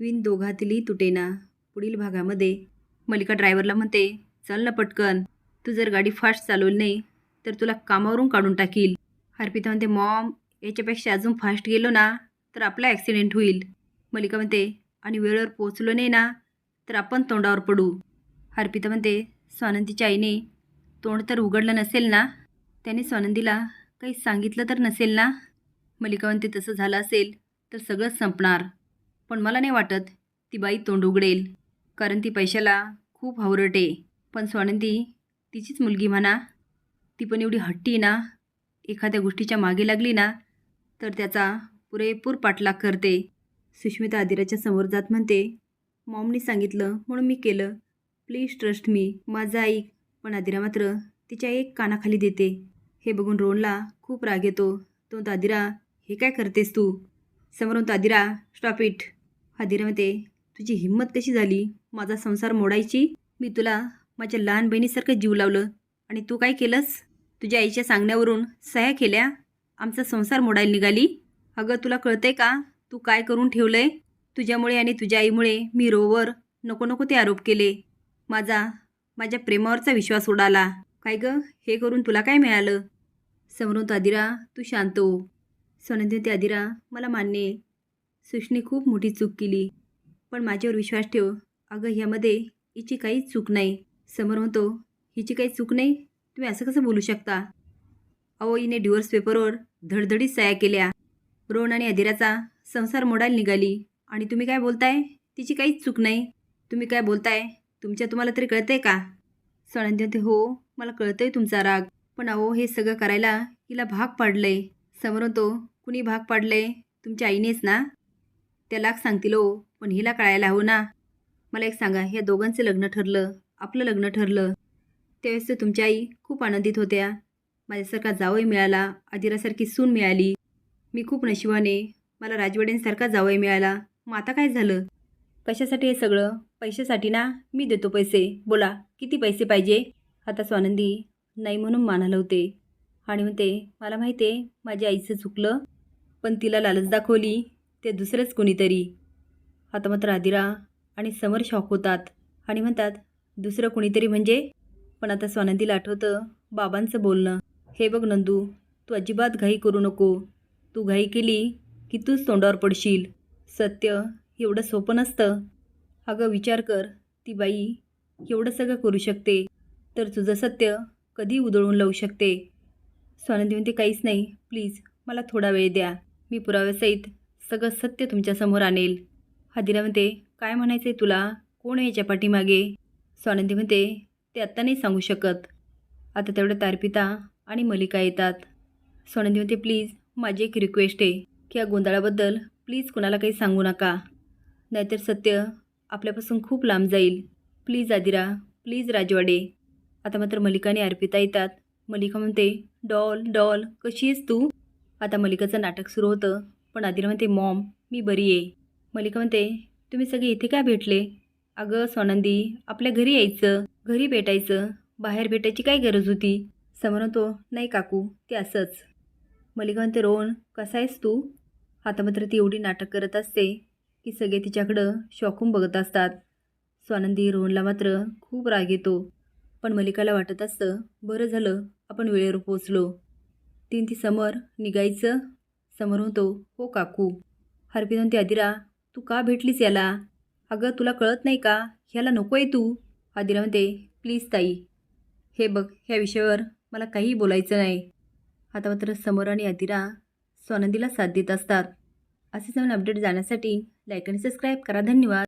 Win दोघातली तुटेना पुढील भागामध्ये मलिका ड्रायव्हरला म्हणते चल ना पटकन. तू जर गाडी फास्ट चालवली नाही तर तुला कामावरून काढून टाकील. हर्पिता म्हणते मॉम याच्यापेक्षा अजून फास्ट गेलो ना तर आपला ॲक्सिडेंट होईल. मलिका म्हणते आणि वेळेवर पोचलो नाही ना तर आपण तोंडावर पडू. हर्पिता म्हणते स्वानंदीच्या आईने तोंड तर उघडलं नसेल ना? त्याने स्वानंदीला काही सांगितलं तर नसेल ना? मलिका म्हणते तसं झालं असेल तर सगळंच संपणार. पण मला नाही वाटत ती बाई तोंड उघडेल कारण ती पैशाला खूप हावरटे पण स्वानंदी तिचीच मुलगी म्हणा ती पण एवढी हट्टी ना एखाद्या गोष्टीच्या मागे लागली ना तर त्याचा पुरेपूर पाठलाग करते. सुष्मिता आदिराच्या समोर जात म्हणते मॉमनी सांगितलं म्हणून मी केलं. प्लीज ट्रस्ट मी माझं ऐक पण आदिरा मात्र तिच्या एक कानाखाली देते. हे बघून रोनला खूप राग येतो. तो दादिरा हे काय करतेस तू? समोरून दादिरा स्टॉप इट. आदिरा तुझी हिंमत कशी झाली? माझा संसार मोडायची? मी तुला माझ्या लहान बहिणीसारखं जीव लावलं. आणि तू काय केलंस? तुझ्या आईच्या सांगण्यावरून सह्या केल्या? आमचा संसार मोडायला निघाली? अगं तुला कळतंय का? तू काय करून ठेवलंय? तुझ्यामुळे आणि तुझ्या आईमुळे मी रोवर नको नको ते आरोप केले. माझा माझ्या प्रेमावरचा विश्वास उडाला काय गं? हे करून तुला काय मिळालं? समोरून आदिरा तू शांत हो. सोनंदी ते आदिरा मला मान्य आहे. सुषने खूप मोठी चूक केली. पण माझ्यावर विश्वास ठेव. अगं ह्यामध्ये हिची काहीच चूक नाही. समोर म्हणतो हिची काही चूक नाही? तुम्ही असं कसं बोलू शकता? अहो हिने डिवोर्स पेपरवर धडधडीत सह्या केल्या. रोहन आणि अधिराचा संसार मोडायला निघाली. आणि तुम्ही काय बोलताय? तिची काहीच चूक नाही. तुम्ही काय बोलताय? तुमच्या तुम्हाला तरी कळतंय का? सणंदी हो मला कळतंय तुमचा राग. पण अहो हे सगळं करायला हिला भाग पाडलंय. समोरून तो कुणी भाग पाडलंय? तुमच्या आईनेच ना? त्याला सांगतील हो पण हिला कळायला हवं ना. मला एक सांगा ह्या दोघांचं लग्न ठरलं आपलं लग्न ठरलं. त्यावेळेस तर तुमच्या आई खूप आनंदित होत्या. माझ्यासारखा जावई मिळाला आदिरासारखी सून मिळाली. मी खूप नशिबाने मला राजवाड्यांसारखा जावई मिळाला. मग आता काय झालं? कशासाठी हे सगळं? पैशासाठी ना? मी देतो पैसे. बोला किती पैसे पाहिजे? आता स्वानंदी नाही म्हणून मान हलवते आणि म्हणते मला माहिती आहे माझ्या आईचं चुकलं पण तिला लालच दाखवली. ते दुसरंच कोणीतरी. आता मात्र आदिरा आणि समर शॉक होतात आणि म्हणतात दुसरं कोणीतरी म्हणजे? पण आता स्वानंदीला आठवतं बाबांचं बोलणं. हे बघ नंदू तू अजिबात घाई करू नको. तू घाई केली की तूच तोंडावर पडशील. सत्य एवढं सोपं नसतं. अगं विचार कर ती बाई एवढं सगळं करू शकते तर तुझं सत्य कधी उधळून लावू शकते? स्वानंदी म्हणते काहीच नाही प्लीज मला थोडा वेळ द्या. मी पुराव्यासहित सगळं सत्य तुमच्यासमोर आणेल. हादिरा म्हणते काय म्हणायचं आहे तुला? कोण आहे याच्या पाठीमागे? स्वानंदी म्हणते ते आत्ता नाही सांगू शकत. आता तेवढं तारपिता आणि मलिका येतात. स्वानंदी म्हणते प्लीज माझी एक रिक्वेस्ट आहे की या गोंधळाबद्दल प्लीज कुणाला काही सांगू नका. नाहीतर सत्य आपल्यापासून खूप लांब जाईल. Please Adira please Rajwade. आता मात्र मलिका आणि अर्पिता येतात. मलिका म्हणते डॉल डॉल कशी आहेस तू? आता मलिकाचं नाटक सुरू होतं. पण आदिला म्हणते मॉम मी बरी आहे. मलिका म्हणते तुम्ही सगळे इथे काय भेटले? अगं सोनंदी आपल्या घरी यायचं. घरी भेटायचं. बाहेर भेटायची काय गरज होती? समोर तो नाही काकू ते असंच. मलिका म्हणते रोहन कसा आहेस तू? आता मात्र ती एवढी नाटक करत असते की सगळे तिच्याकडं शॉकून बघत असतात. स्वानंदी रोहनला मात्र खूप राग येतो. पण मलिकाला वाटत असतं बरं झालं आपण वेळेवर पोचलो तीन ती समर निघायचं समोर तो हो काकू. हरपी म्हणते आदिरा तू का भेटलीस याला? अगं तुला कळत नाही का? ह्याला नको आहे तू. आदिरा म्हणते प्लीज ताई. हे बघ ह्या विषयावर मला काहीही बोलायचं नाही. आता मात्र समोर आणि आदिरा स्वानंदीला साथ देत असतात. असेच नवीन अपडेट जाण्यासाठी लाईक आणि सबस्क्राईब करा. धन्यवाद.